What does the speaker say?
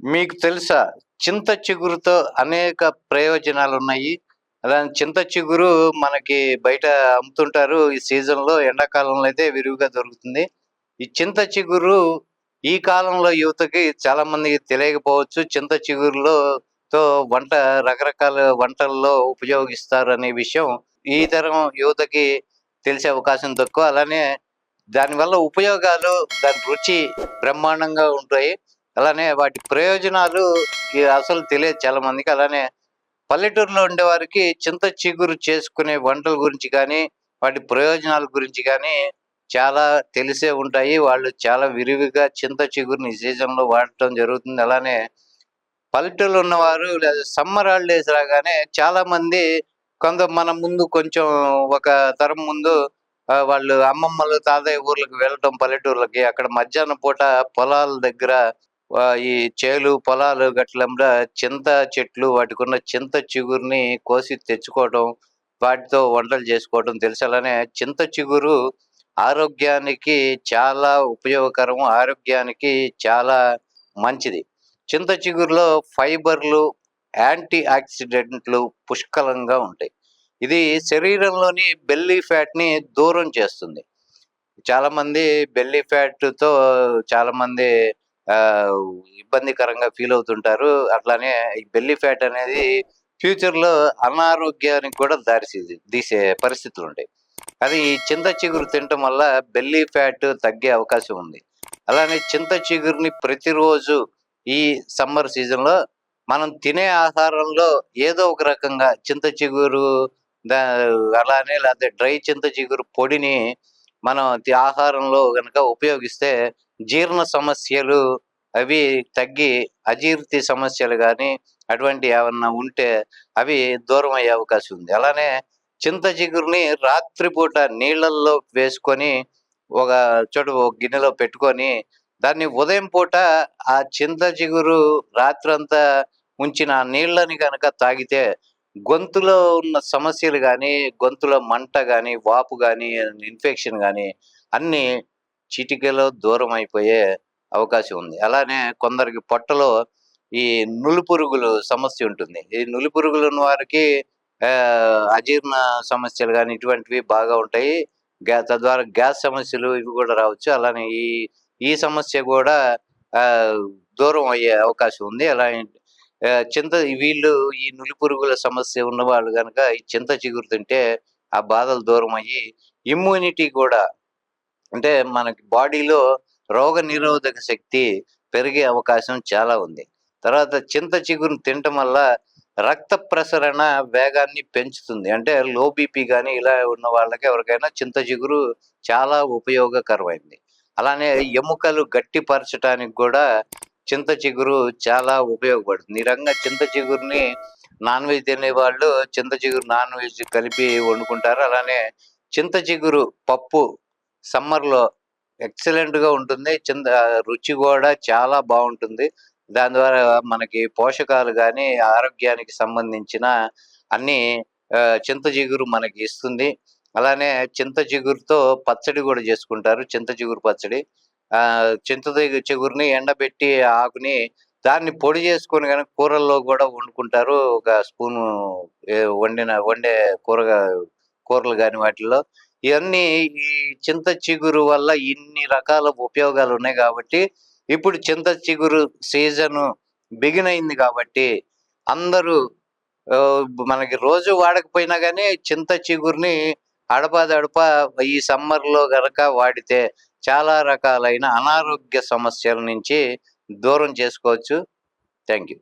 మీకు తెలుసా చింత చిగురుతో అనేక ప్రయోజనాలు ఉన్నాయి అలానే చింత చిగురు మనకి బయట అమ్ముతుంటారు. ఈ సీజన్లో ఎండాకాలంలో అయితే విరివిగా దొరుకుతుంది. ఈ చింత చిగురు ఈ కాలంలో యువతకి చాలా మందికి తెలియకపోవచ్చు. చింత చిగురులో తో వంట రకరకాల వంటల్లో ఉపయోగిస్తారు అనే విషయం ఈ తరం యువతకి తెలిసే అవకాశం తక్కువ. అలానే దానివల్ల ఉపయోగాలు దాని రుచి బ్రహ్మాండంగా ఉంటాయి. అలానే వాటి ప్రయోజనాలు అసలు తెలియదు చాలా మందికి. అలానే పల్లెటూరులో ఉండే వారికి చింత చిగురు చేసుకునే వంటల గురించి కానీ వాటి ప్రయోజనాల గురించి కానీ చాలా తెలిసే ఉంటాయి. వాళ్ళు చాలా విరివిగా చింత చిగురుని సీజన్లో వాడటం జరుగుతుంది. అలానే పల్లెటూరులో ఉన్నవారు లేదా సమ్మర్ హాలిడేస్ రాగానే చాలా మంది కొంత మన ముందు కొంచెం ఒక తరం ముందు వాళ్ళు అమ్మమ్మలు తాతయ్య ఊర్లకు వెళ్ళటం పల్లెటూర్లకి అక్కడ మధ్యాహ్నం పూట పొలాల దగ్గర ఈ చేలు పొలాలు గట్లంలో చింత చెట్లు వాటికి ఉన్న చింత చిగురుని కోసి తెచ్చుకోవడం వాటితో వంటలు చేసుకోవడం తెలుసు. అలానే చింత చిగురు ఆరోగ్యానికి చాలా ఉపయోగకరం ఆరోగ్యానికి చాలా మంచిది. చింత చిగురులో ఫైబర్లు యాంటీ ఆక్సిడెంట్లు పుష్కలంగా ఉంటాయి. ఇది శరీరంలోని బెల్లీ ఫ్యాట్ని దూరం చేస్తుంది. చాలా మంది బెల్లీ ఫ్యాట్తో ఇబ్బందికరంగా ఫీల్ అవుతుంటారు. అట్లానే ఈ బెల్లి ఫ్యాట్ అనేది ఫ్యూచర్లో అనారోగ్యానికి కూడా దారి తీసే పరిస్థితులు ఉంటాయి. అది ఈ చింత చిగురు తినటం వల్ల బెల్లీ ఫ్యాట్ తగ్గే అవకాశం ఉంది. అలానే చింత చిగురుని ప్రతిరోజు ఈ సమ్మర్ సీజన్లో మనం తినే ఆహారంలో ఏదో ఒక రకంగా చింత చిగురు అలానే లేకపోతే డ్రై చింత చిగురు పొడిని మనం ఆహారంలో కనుక ఉపయోగిస్తే జీర్ణ సమస్యలు అవి తగ్గి అజీర్తి సమస్యలు కానీ అటువంటి ఏమన్నా ఉంటే అవి దూరం అయ్యే అవకాశం ఉంది. అలానే చింత చిగురుని రాత్రిపూట నీళ్ళల్లో వేసుకొని ఒక చోటు ఒక గిన్నెలో పెట్టుకొని దాన్ని ఉదయం పూట ఆ చింత చిగురు రాత్రంతా ఉంచిన నీళ్ళని కనుక తాగితే గొంతులో ఉన్న సమస్యలు కానీ గొంతులో మంట కానీ వాపు కానీ ఇన్ఫెక్షన్ కానీ అన్ని చిటికలో దూరం అయిపోయే అవకాశం ఉంది. అలానే కొందరికి పొట్టలో ఈ నులిపురుగులు సమస్య ఉంటుంది. ఈ నులి పురుగులు ఉన్న వారికి ఆ, అజీర్ణ సమస్యలు కానీ ఇటువంటివి బాగా ఉంటాయి. గ్యా తద్వారా గ్యాస్ సమస్యలు ఇవి కూడా రావచ్చు. అలానే ఈ ఈ సమస్య కూడా ఆ, దూరం అయ్యే అవకాశం ఉంది. అలా ఆ, చింత వీళ్ళు ఈ నులి పురుగుల సమస్య ఉన్న వాళ్ళు కనుక ఈ చింత చిగురు తింటే ఆ బాధలు దూరం అయ్యి ఇమ్యూనిటీ కూడా అంటే మనకి బాడీలో రోగ నిరోధక శక్తి పెరిగే అవకాశం చాలా ఉంది. తర్వాత చింత చిగురుని తినటం వల్ల రక్త ప్రసరణ వేగాన్ని పెంచుతుంది. అంటే లో బీపీ కానీ ఇలా ఉన్న వాళ్ళకి ఎవరికైనా చింత చిగురు చాలా ఉపయోగకరమైంది. అలానే ఎముకలు గట్టిపరచడానికి కూడా చింత చిగురు చాలా ఉపయోగపడుతుంది. ఈ రంగా చింత చిగురుని నాన్ వెజ్ తినే వాళ్ళు చింత చిగురు నాన్ వెజ్ కలిపి వండుకుంటారు. అలానే చింత చిగురు పప్పు సమ్మర్లో ఎక్సలెంట్గా ఉంటుంది. చింత రుచి కూడా చాలా బాగుంటుంది. దాని ద్వారా మనకి పోషకాలు కానీ ఆరోగ్యానికి సంబంధించిన అన్ని ఆ, చింత చిగురు మనకి ఇస్తుంది. అలానే చింత చిగురుతో పచ్చడి కూడా చేసుకుంటారు. చింత చిగురు పచ్చడి. ఆ చింత చిగురుని ఎండబెట్టి ఆకుని దాన్ని పొడి చేసుకొని కానీ కూరల్లో కూడా వండుకుంటారు. ఒక స్పూను వండిన వండే కూరగా కూరలు కానీ వాటిల్లో. ఇవన్నీ ఈ చింత చిగురు వల్ల ఇన్ని రకాల ఉపయోగాలు ఉన్నాయి కాబట్టి ఇప్పుడు చింత చిగురు సీజన్ బిగిన్ అయింది కాబట్టి అందరూ మనకి రోజు వాడకపోయినా కానీ చింత చిగురుని అడపాదడప ఈ సమ్మర్లో గనక వాడితే చాలా రకాలైన అనారోగ్య సమస్యల నుంచి దూరం చేసుకోవచ్చు. Thank you